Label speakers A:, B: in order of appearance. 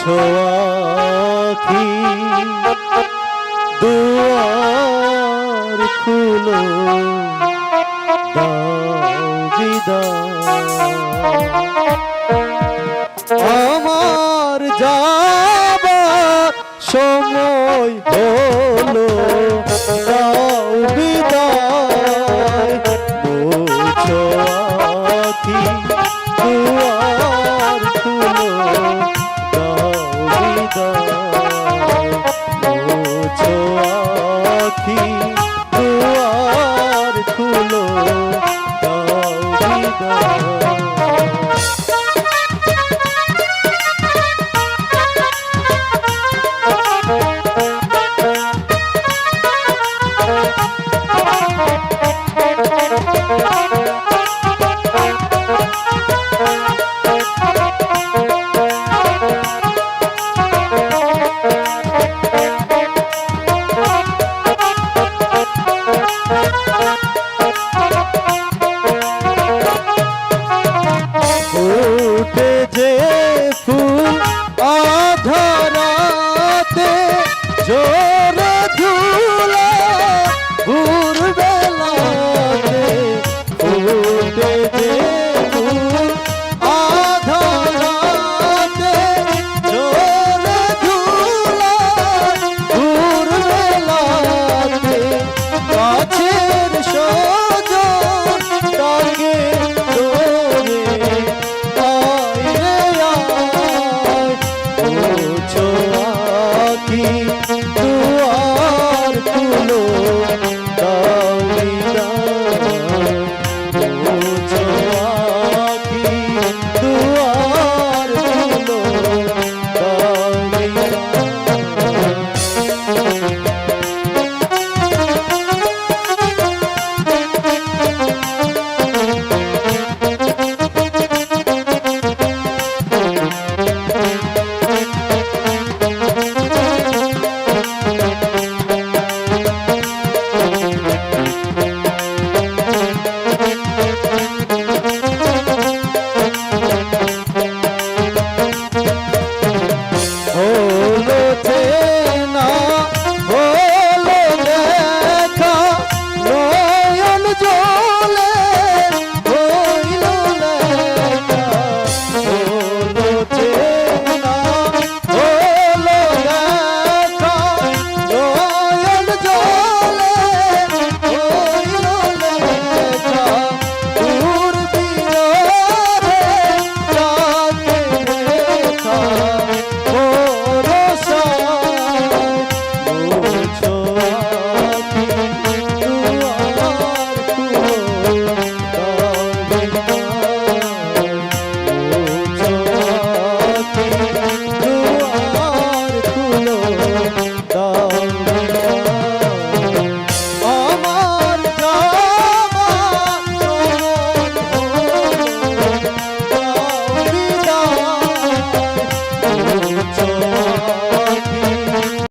A: ছোয়াখি দুয়ার খুলো দাও আমার যাবার সময় হলো। Thank you. দুয়ার তুলো চলে